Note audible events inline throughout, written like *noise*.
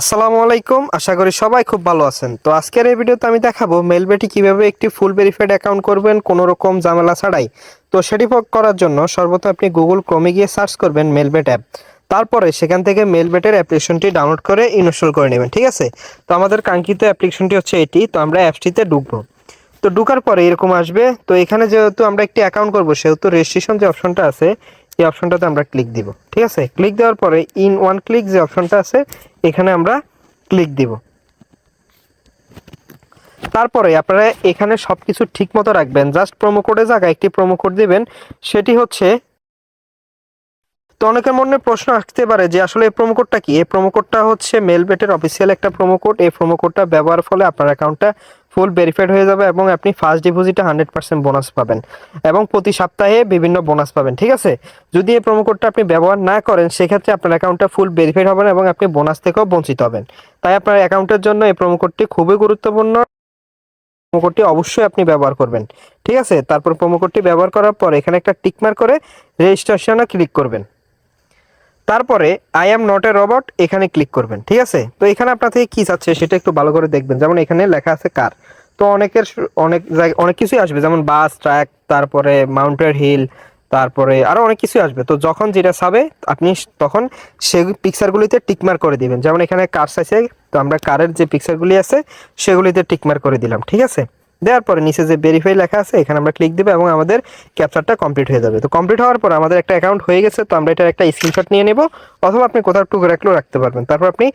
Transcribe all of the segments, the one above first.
আসসালামু আলাইকুম। আশা করি সবাই খুব ভালো আছেন। তো আজকের এই ভিডিওতে আমি দেখাবো মেলবেটি কীভাবে একটি ফুল ভেরিফাইড অ্যাকাউন্ট করবেন কোনো রকম ঝামেলা ছাড়াই। তো সেটি করার জন্য সর্বপ্রথম আপনি গুগল ক্রোমে গিয়ে সার্চ করবেন মেলবেট অ্যাপ। তারপরে সেখান থেকে মেলবেটের অ্যাপ্লিকেশনটি ডাউনলোড করে ইনস্টল করে নেবেন, ঠিক আছে? তো আমাদের কাঙ্ক্ষিত অ্যাপ্লিকেশনটি হচ্ছে এটি। তো আমরা অ্যাপসটিতে ঢুকবো। তো ঢুকার পরে এরকম আসবে। তো এখানে যেহেতু আমরা একটি অ্যাকাউন্ট করব, সেহেতু রেজিস্ট্রেশন যে অপশনটা আছে এই অপশনটাতে আমরা ক্লিক দিব, ঠিক আছে? ক্লিক দেওয়ার পরে ইন ওয়ান ক্লিক যে অপশনটা আছে, এখানে আমরা ক্লিক দিব। তারপরে আপনারা এখানে সবকিছু ঠিক মতো রাখবেন জাস্ট প্রোমো কোডের জায়গায় একটি প্রোমো কোড দিবেন, সেটি হচ্ছে, তো অনেকের মনে প্রশ্ন আসতে পারে যে আসলে এই প্রোমো কোডটা কি? এই প্রোমো কোডটা হচ্ছে মেলবেটের অফিসিয়াল একটা প্রোমো কোড এই প্রোমো কোডটা ব্যবহার ফলে আপনার অ্যাকাউন্টটা ফুল ভেরিফাইড হয়ে যাবে এবং আপনি ফার্স্ট ডিপোজিটে হান্ড্রেড পার্সেন্ট বোনাস পাবেন এবং প্রতি সপ্তাহে বিভিন্ন বোনাস পাবেন, ঠিক আছে? যদি এই প্রোমো কোডটা আপনি ব্যবহার না করেন, সেক্ষেত্রে আপনার অ্যাকাউন্টটা ফুল ভেরিফাইড হবে না এবং আপনি বোনাস থেকেও বঞ্চিত হবেন। তাই আপনার অ্যাকাউন্টের জন্য এই প্রোমো কোডটি খুবই গুরুত্বপূর্ণ। প্রোমো কোডটি অবশ্যই আপনি ব্যবহার করবেন, ঠিক আছে? তারপর প্রোমো কোডটি ব্যবহার করার পর এখানে একটা টিকমার করে রেজিস্ট্রেশনে ক্লিক করবেন। তারপরে I am not a robot এখানে ক্লিক করবেন, ঠিক আছে? তো এখানে আপনার থেকে কি চাচ্ছে সেটা একটু ভালো করে দেখবেন। যেমন এখানে লেখা আছে কার। তো অনেকের অনেক জায়গায় অনেক কিছুই আসবে। যেমন বাস, ট্রাক, তারপরে মাউন্টেড হিল, তারপরে আরও অনেক কিছুই আসবে। তো যখন যেটা চাবে, আপনি তখন সেই পিকচারগুলিতে টিকমার করে দিবেন। যেমন এখানে কার আছে তো আমরা কারের যে পিকচারগুলি আছে, সেগুলিতে টিকমার করে দিলাম, ঠিক আছে? দেওয়ার পরে নিচে যে ভেরিফাই লেখা আছে, এখানে আমরা ক্লিক দেবো এবং আমাদের ক্যাপচারটা কমপ্লিট হয়ে যাবে। তো কমপ্লিট হওয়ার পর আমাদের একটা অ্যাকাউন্ট হয়ে গেছে, তো আমরা এটার একটা স্ক্রিনশট নিয়ে নেব, অথবা আপনি কোথাও টুক রাখলেও রাখতে পারবেন। তারপর আপনি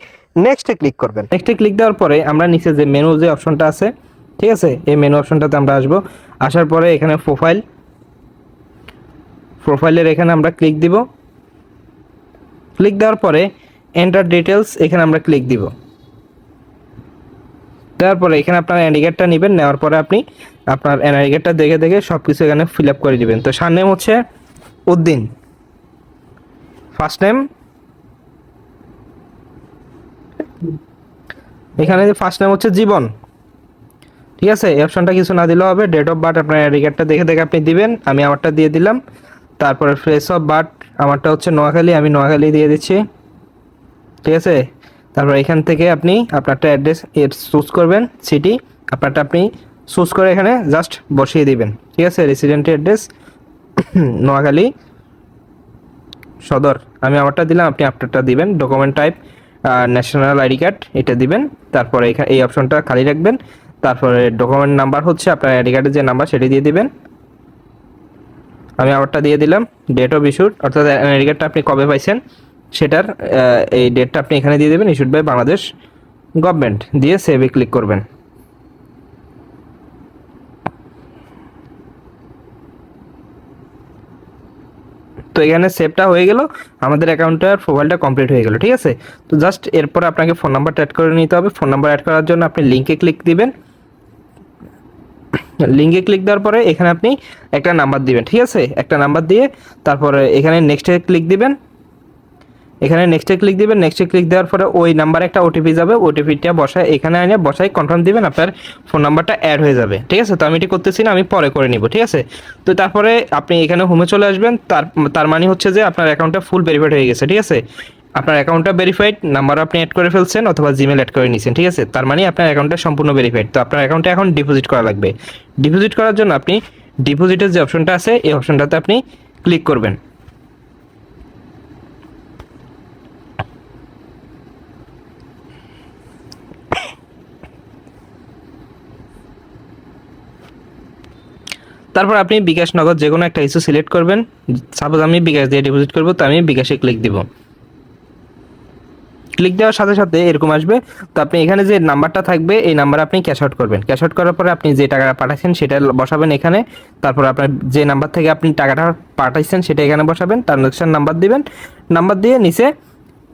নেক্সটে ক্লিক করবেন। নেক্সটে ক্লিক দেওয়ার পরে আমরা নিচে যে মেনু যে অপশনটা আছে, ঠিক আছে? এই মেনু অপশনটাতে আমরা আসব। আসার পরে এখানে প্রোফাইল প্রোফাইলের এখানে আমরা ক্লিক দিব। ক্লিক দেওয়ার পরে এন্টার ডিটেলস এখানে আমরা ক্লিক দিব। দেওয়ার পরে এখানে আপনার অ্যান্ডিকেটটা নেবেন, নেওয়ার পরে আপনি আপনার অ্যান্ডিকেটটা দেখে দেখে সব কিছু এখানে ফিল আপ করে দিবেন। তো সার হচ্ছে উদ্দিন। ফার্স্ট নেম এখানে ফার্স্ট নেম হচ্ছে জীবন। ঠিক আছে? এই অপশনটা কিছু না দিলেও হবে। ডেট অফ বার্থ আপনার অ্যাডিকেটটা দেখে দেখে আপনি দিবেন। আমি আমারটা দিয়ে দিলাম। তারপরে ফ্রেশ অফ বার্থ আমারটা হচ্ছে নোয়াখালী। আমি নোয়াখালী দিয়ে দিচ্ছি। ঠিক আছে? তারপর এখান থেকে আপনি আপনারটা অ্যাড্রেস এর চুজ করবেন সিটি আপনারটা আপনি চুজ করে এখানে জাস্ট বসিয়ে দিবেন। ঠিক আছে? রেসিডেন্ট অ্যাড্রেস *coughs* নোয়াখালী সদর। আমি আমারটা দিলাম, আপনি আপনারটা দিবেন document type national ID card এটা দিবেন। তারপরে এখানে এই অপশনটা খালি রাখবেন। তারপরে ডকুমেন্ট নাম্বার হচ্ছে আপনার আইডি কার্ডের যে নাম্বার সেটি দিয়ে দিবেন। আমি আমারটা দিয়ে দিলাম ডেট অফ ইস্যুড অর্থাৎ আইডি কার্ডটা আপনি কবে পাইছেন? সেটার এই ডেটটা আপনি এখানে দিয়ে দেবেন ইস্যুড বাই বাংলাদেশ গভর্নমেন্ট দিয়ে সেভে ক্লিক করবেন। তো এখানে সেভটা হয়ে গেল, আমাদের অ্যাকাউন্টের প্রোফাইলটা কমপ্লিট হয়ে গেল, ঠিক আছে? তো জাস্ট এরপর আপনাকে ফোন নাম্বারটা অ্যাড করে নিতে হবে। ফোন নাম্বার অ্যাড করার জন্য আপনি লিঙ্কে ক্লিক দিবেন। লিঙ্কে ক্লিক দেওয়ার পরে এখানে আপনি একটা নাম্বার দিবেন, ঠিক আছে? একটা নাম্বার দিয়ে তারপরে এখানে নেক্সটে ক্লিক দিবেন। এখানে নেক্সটে ক্লিক দিবেন। নেক্সটে ক্লিক দেওয়ার পরে ওই নাম্বারে একটা ওটিপি যাবে। ওটিপিটা বসায়, এখানে এনে বসাই কনফার্ম দিবেন আপনার ফোন নাম্বারটা অ্যাড হয়ে যাবে। ঠিক আছে? তো আমি এটি করতেছি না, আমি পরে করে নিব, ঠিক আছে? তো তারপরে আপনি এখানে হোমে চলে আসবেন। তার তার মানে হচ্ছে যে আপনার অ্যাকাউন্টটা ফুল ভেরিফাইড হয়ে গেছে, ঠিক আছে? আপনার অ্যাকাউন্টটা ভেরিফাইড নাম্বার আপনি অ্যাড করে ফেলছেন অথবা জিমেল অ্যাড করে নিয়েছেন ঠিক আছে? তার মানে আপনার অ্যাকাউন্টটা সম্পূর্ণ ভেরিফাইড তো আপনার অ্যাকাউন্টে এখন ডিপোজিট করা লাগবে। ডিপোজিট করার জন্য আপনি ডিপোজিটের যে অপশনটা আছে, এই অপশনটাতে আপনি ক্লিক করবেন। তারপর আপনি বিকাশ নগদ যে কোনো একটা ইস্যু সিলেক্ট করবেন। সাপোজ আমি বিকাশ দিয়ে ডিপোজিট করব, তো আমি বিকাশে ক্লিক দিব। ক্লিক দেওয়ার সাথে সাথে এরকম আসবে। তো আপনি এখানে যে নাম্বারটা থাকবে, এই নাম্বার আপনি ক্যাশ আউট করবেন। ক্যাশ আউট করার পরে আপনি যে টাকাটা পাঠাচ্ছেন সেটা বসাবেন এখানে। তারপর আপনার যে নাম্বার থেকে আপনি টাকাটা পাঠাইছেন, সেটা এখানে বসাবেন। ট্রানজাকশন নাম্বার দিবেন। নাম্বার দিয়ে নিচে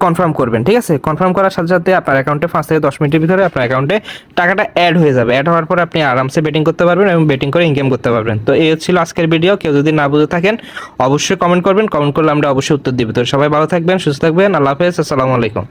কনফার্ম করবেন, ঠিক আছে? কনফার্ম করার সাথে সাথে আপনার অ্যাকাউন্টে পাঁচ থেকে দশ মিনিটের ভিতরে আপনার অ্যাকাউন্টে টাকাটা অ্যাড হয়ে যাবে। অ্যাড হওয়ার পর আপনি আরামসে বেটিং করতে পারবেন এবং বেটিং করে ইনকাম করতে পারবেন। তো এই ছিল আজকের ভিডিও কেউ যদি না বুঝে থাকেন, অবশ্যই কমেন্ট করবেন। কমেন্ট করলে আমরা অবশ্যই উত্তর দিব। তো সবাই ভালো থাকবেন, সুস্থ থাকবেন। আল্লাহ হাফেজ। আসসালামু আলাইকুম।